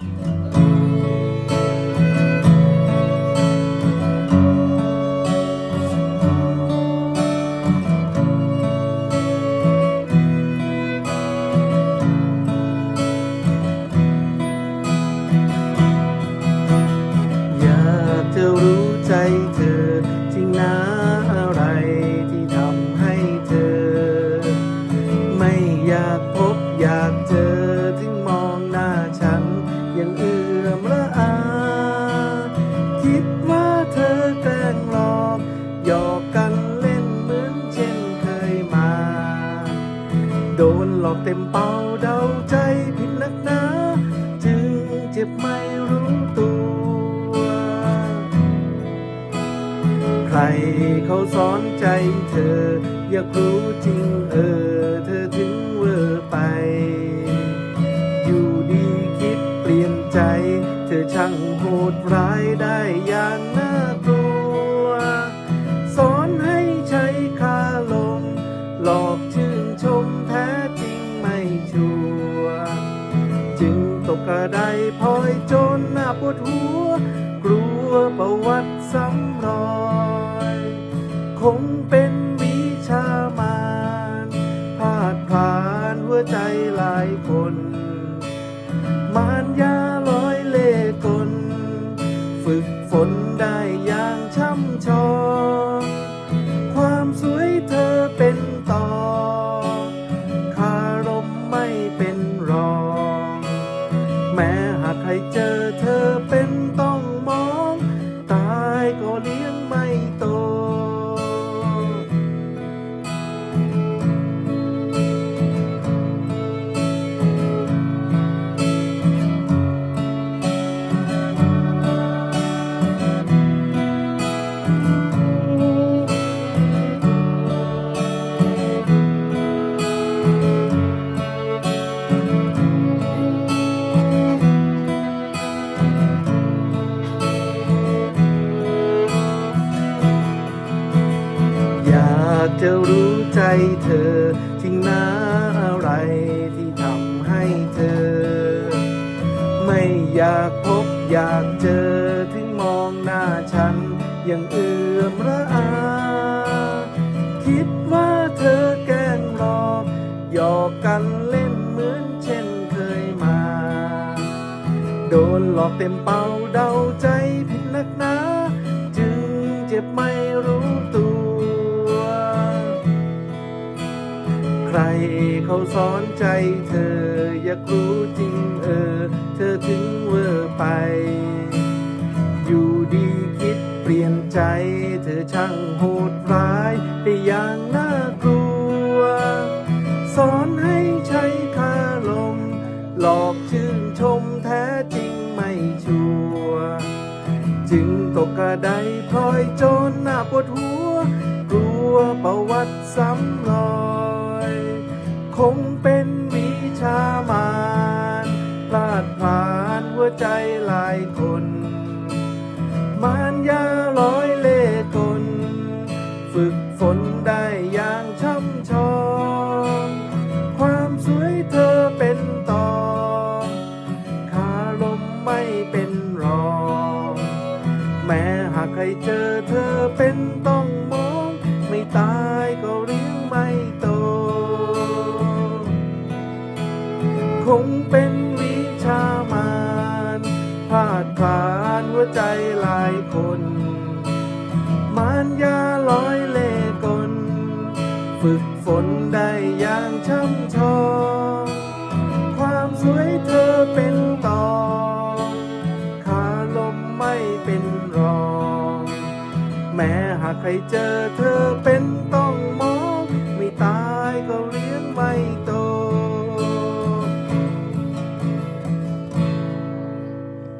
อย เป้าเดาใจผิดนักหนา จึงเจ็บไม่รู้ตัว ใครเขาสอนใจเธอ อยากรู้จริงเออ เธอถึงเวอร์ไป อยู่ดีคิดเปลี่ยนใจ เธอช่างโหดร้ายได้อย่างน่ากลัว ดสำรอย คงเป็นวิชามานพาดผ่านหัวใจหลายคน มารยาลอยเล่กล ฝึกฝนได้อย่างช่ำชอง ความสวย ใจเธอจริงนะอะไรที่ทำให้เธอ ไม่อยากพบอยากเจอถึงมองหน้าฉันยังเอื้อมระอา คิดว่าเธอแกล้งหลอกหยอกกันเล่นเหมือนเช่นเคยมา โดนหลอกเต็มเป้าเดาใจผิดนักหนา จึงเจ็บไม่รู้ตัว ใครเขาสอนใจเธอ อยากรู้จริงเออ เธอถึงเวอร์ไป อยู่ดีคิดเปลี่ยนใจ เธอช่างโหดร้ายได้อย่างน่ากลัว สอนให้ใช้คาลม หลอกชื่นชมแท้จริงไม่ชัวร์จึงตกกระไดพลอยจนหน้าปวดหัว กลัวประวัติซ้ำรอย คงเป็นวิชามารพลาดผ่านหัวใจหลายคน มารยาลอยเล่กลฝึกฝนได้อย่างช่ำชอง ความสวยเธอเป็นต่อคารมไม่เป็นรอง แม้หากใครเจอเธอเป็นต้องมอง ไม่ตายก็เลี้ยง คงเป็นวิชามารพาดผ่านหัวใจหลายคน มารยาลอยเล่กล ฝึกฝนได้อย่างช่ำชองความสวยเธอเป็นต่อคาลมไม่เป็นรอง แม้หากใครเจอเธอเป็น